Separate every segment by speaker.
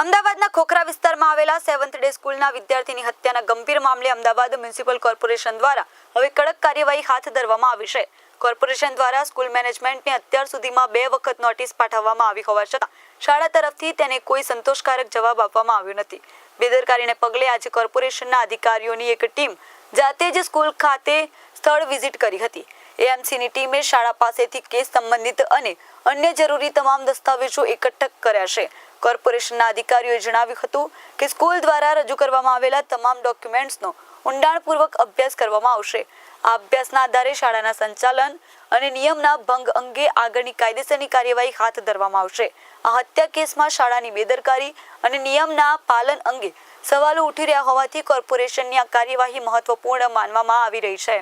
Speaker 1: અમદાવાદના ખોખરા વિસ્તારમાં આવેલા સેવન્થ ડે સ્કૂલના વિદ્યાર્થીની હત્યાના ગંભીર મામલે અમદાવાદ મ્યુનિસિપલ કોર્પોરેશન દ્વારા હવે કડક કાર્યવાહી હાથ ધરવામાં આવી છે. કોર્પોરેશન દ્વારા સ્કૂલ મેનેજમેન્ટને અત્યાર સુધીમાં બે વખત નોટિસ પાઠવવામાં આવી હોવા છતાં શાળા તરફથી તેને કોઈ સંતોષકારક જવાબ આપવામાં આવ્યો નથી. બેદરકારીને પગલે આજે કોર્પોરેશનના અધિકારીઓની એક ટીમ જાતે જ સ્કૂલ ખાતે સ્થળ વિઝિટ કરી હતી. એએમસીની ટીમે શાળા પાસેથી કેસ સંબંધિત અને અન્ય જરૂરી તમામ દસ્તાવેજો એકઠક કર્યા છે. કોર્પોરેશનના અધિકારીઓએ જણાવ્યું હતું કે સ્કૂલ દ્વારા રજૂ કરવામાં આવેલા તમામ ડોક્યુમેન્ટ્સનો ઊંડાણપૂર્વક અભ્યાસ કરવામાં આવશે. આ અભ્યાસના આધારે શાળાના સંચાલન અને નિયમના ભંગ અંગે આગળની કાયદેસરની કાર્યવાહી હાથ ધરવામાં આવશે. આ હત્યા કેસમાં શાળાની બેદરકારી અને નિયમના પાલન અંગે સવાલો ઉઠી રહ્યા હોવાથી કોર્પોરેશનની આ કાર્યવાહી મહત્વપૂર્ણ માનવામાં આવી રહી છે.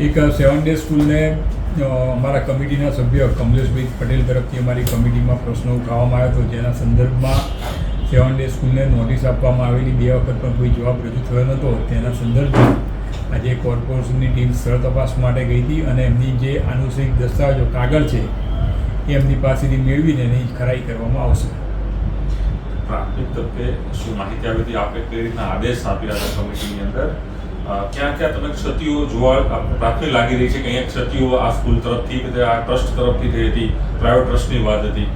Speaker 2: એક સેવન ડે સ્કૂલને અમારા કમિટીના સભ્ય કમલેશભાઈ પટેલ તરફથી અમારી કમિટીમાં પ્રશ્નો ઉઠાવવામાં આવ્યો હતો જેના સંદર્ભમાં સેવન ડે સ્કૂલને નોટિસ આપવામાં આવેલી બે વખત પણ કોઈ જવાબ રજૂ થયો નહોતો તેના સંદર્ભમાં આજે કોર્પોરેશનની ટીમ સ્થળ તપાસ માટે ગઈ હતી અને એમની જે આનુષંગિક દસ્તાવેજો કાગળ છે, એ એમની પાસેથી મેળવીને એની ખરાઈ કરવામાં આવશે.
Speaker 3: પ્રાથમિક તબક્કે શું માહિતી આવી હતી આપે કઈ રીતના આદેશ આપ્યા હતા કમિટીની અંદર. ક્યાં ક્યાં તમે ક્ષતિઓ જોવા પ્રાથમિક લાગી રહી છે કે અહીંયા ક્ષતિઓ આ સ્કૂલ તરફથી કે આ ટ્રસ્ટ તરફથી થઈ હતી, પ્રાઇવેટ ટ્રસ્ટની વાત હતી?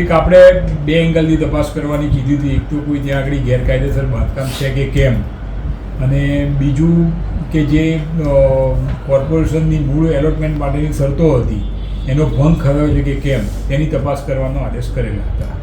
Speaker 2: એક આપણે બે એંગલની તપાસ કરવાની કીધી હતી. એક તો કોઈ ત્યાં આગળ ગેરકાયદેસર બાંધકામ છે કે કેમ? અને બીજું કે જે કોર્પોરેશનની મૂળ એલોટમેન્ટ માટેની શરતો હતી, એનો ભંગ થયો છે કે કેમ? તેની તપાસ કરવાનો આદેશ કરેલા હતા.